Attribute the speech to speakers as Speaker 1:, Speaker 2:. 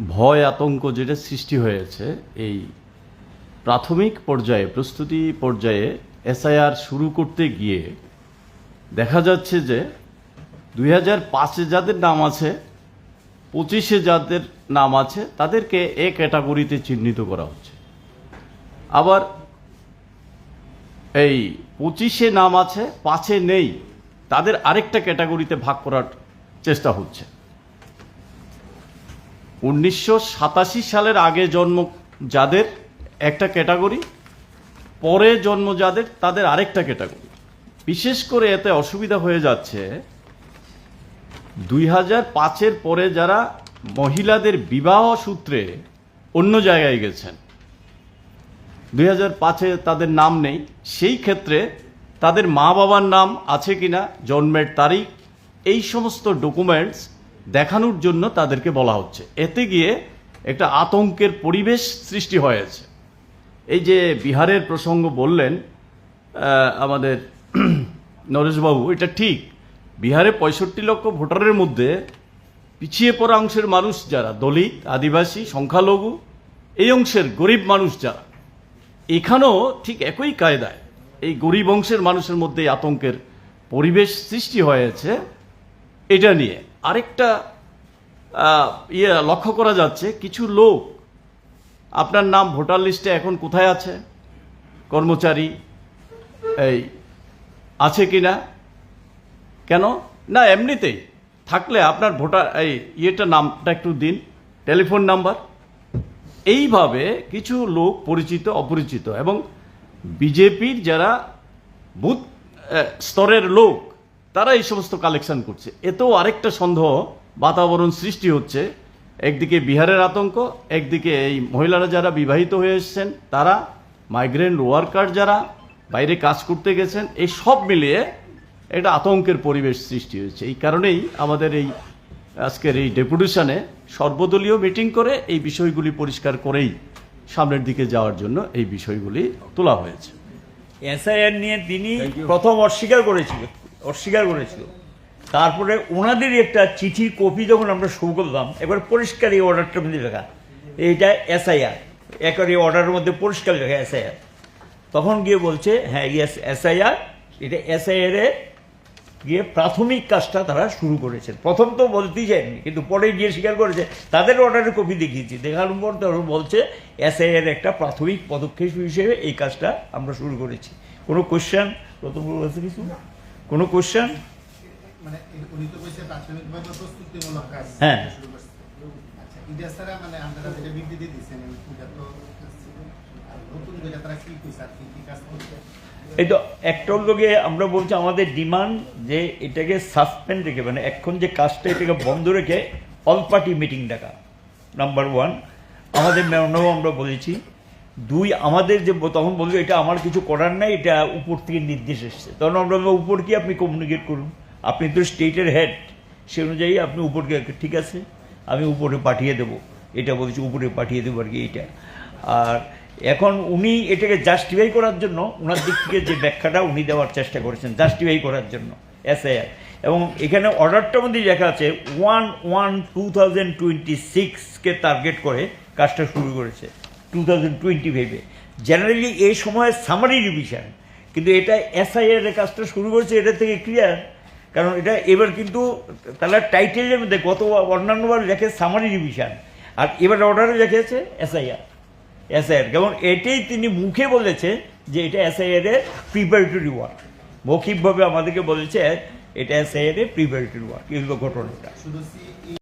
Speaker 1: ভয় আতঙ্ক যেটা সৃষ্টি হয়েছে, এই প্রাথমিক পর্যায়ে, প্রস্তুতি পর্যায়ে এসআইআর শুরু করতে গিয়ে দেখা যাচ্ছে যে দুই হাজার পাঁচে যাদের নাম আছে, পঁচিশে যাদের নাম আছে, তাদেরকে এ ক্যাটাগরিতে চিহ্নিত করা হচ্ছে। আবার এই পঁচিশে নাম আছে, পাঁচে নেই, তাদের আরেকটা ক্যাটাগরিতে ভাগ করার চেষ্টা হচ্ছে। উনিশশো সাতাশি সালের আগে জন্ম যাদের একটা ক্যাটাগরি, পরে জন্ম যাদের, তাদের আরেকটা ক্যাটাগরি। বিশেষ করে এতে অসুবিধা হয়ে যাচ্ছে, দুই হাজার পাঁচের পরে যারা মহিলাদের বিবাহ সূত্রে অন্য জায়গায় গেছেন, দুই হাজার পাঁচে তাদের নাম নেই, সেই ক্ষেত্রে তাদের মা বাবার নাম আছে কিনা, জন্মের তারিখ, এই সমস্ত ডকুমেন্টস দেখানোর জন্য তাদেরকে বলা হচ্ছে। এতে গিয়ে একটা আতঙ্কের পরিবেশ সৃষ্টি হয়েছে। এই যে বিহারের প্রসঙ্গ বললেন আমাদের নরেশবাবু, এটা ঠিক। বিহারে পঁয়ষট্টি লক্ষ ভোটারের মধ্যে পিছিয়ে পড়া অংশের মানুষ যারা, দলিত, আদিবাসী, সংখ্যালঘু, এই অংশের গরিব মানুষ যারা, এখানেও ঠিক একই কায়দায় এই গরিব অংশের মানুষের মধ্যে আতঙ্কের পরিবেশ সৃষ্টি হয়েছে, এটা নিয়ে। আরেকটা ইয়ে লক্ষ্য করা যাচ্ছে, কিছু লোক, আপনার নাম ভোটার লিস্টে এখন কোথায় আছে? কর্মচারী, এই, আছে কি না কেন? না, এমনিতেই। থাকলে আপনার ভোটার, এই ইয়েটা নামটা একটু দিন, টেলিফোন নাম্বার। এইভাবে কিছু লোক পরিচিত, অপরিচিত এবং বিজেপির যারা বুথ স্তরের লোক তারা এই সমস্ত কালেকশন করছে। এতেও আরেকটা সন্দেহ বাতাবরণ সৃষ্টি হচ্ছে। একদিকে বিহারের আতঙ্ক একদিকে এই মহিলারা যারা বিবাহিত হয়ে এসেছেন তারা মাইগ্রেন্ট ওয়ার্কার যারা বাইরে কাজ করতে গেছেন এই সব মিলিয়ে একটা আতঙ্কের পরিবেশ সৃষ্টি হয়েছে। এই কারণেই আমাদের এই আজকের এই ডেপুটেশনে সর্বদলীয় মিটিং করে এই বিষয়গুলি পরিষ্কার করেই সামনের দিকে যাওয়ার জন্য এই বিষয়গুলি তোলা হয়েছে।
Speaker 2: এসআইআর নিয়ে তিনি প্রথম অস্বীকার করেছিল অস্বীকার করেছিল। তারপরে ওনাদেরই একটা চিঠির কপি যখন আমরা শুরু করলাম, এবার পরিষ্কার এই অর্ডারটার মধ্যে লেখা। এইটা এসআইআর একবার এই অর্ডারের মধ্যে পরিষ্কার লেখা এসআইআর তখন গিয়ে বলছে হ্যাঁ ইয়েস এসআইআর এটা এসআইআর গিয়ে প্রাথমিক কাজটা তারা শুরু করেছেন। প্রথম তো বলতেই যায়নি, কিন্তু পরে গিয়ে স্বীকার করেছে। তাদের অর্ডারের কপি দেখিয়েছি। দেখানোর পর তারা বলছে এসআইয়ের একটা প্রাথমিক পদক্ষেপ হিসেবে এই কাজটা আমরা শুরু করেছি। কোনো কোয়েশ্চেন প্রথম কিছু? কোনো কোশ্চেন
Speaker 3: মানে প্রস্তুতিমূলক
Speaker 2: হ্যাঁ।
Speaker 3: আচ্ছা, মানে
Speaker 2: এই তো একটার লোকে আমরা বলছি আমাদের ডিমান্ড যে এটাকে সাসপেন্ড রেখে মানে এখন যে কাজটা এটাকে বন্ধ রেখে অল পার্টি মিটিং ডাকা নাম্বার ওয়ান আমাদের ম্যানেও আমরা বলেছি দুই, আমাদের যে তখন বলল এটা আমার কিছু করার নাই, এটা উপর থেকে নির্দেশ এসছে। তখন আমরা উপর কি আপনি কমিউনিকেট করুন? আপনি তো স্টেটের হেড সে অনুযায়ী আপনি উপরকে, ঠিক আছে, আমি উপরে পাঠিয়ে দেবো। এটা বলছি, উপরে পাঠিয়ে দেবো আর কি এইটা। আর এখন উনি এটাকে জাস্টিফাই করার জন্য ওনার দিক থেকে যে ব্যাখ্যাটা উনি দেওয়ার চেষ্টা করেছেন জাস্টিফাই করার জন্য এসআইআর এবং এখানে অর্ডারটার মধ্যে লেখা আছে one one two thousand twenty সিক্সকে target করে কাজটা শুরু করেছে। টু থাউজেন্ড টোয়েন্টি জেনারেলি এই সময় সামারি রিভিশন কিন্তু এটা এসআইআর কাজটা শুরু করেছে, এটা থেকে ক্লিয়ার কারণ এটা এবার কিন্তু তাহলে টাইটেলের মধ্যে গত অন্যান্যবার লেখে সামারি রিভিশন আর এবার অর্ডারে লেখেছে এসআইআর এসআইআর যেমন এটাই তিনি মুখে বলেছে যে এটা এসআইআর এর প্রিপারেটরি ওয়ার্ক মৌখিকভাবে আমাদেরকে বলেছে এটা এসআইআর এর প্রিপারেটরি ওয়ার্ক এগুলো ঘটনাটা।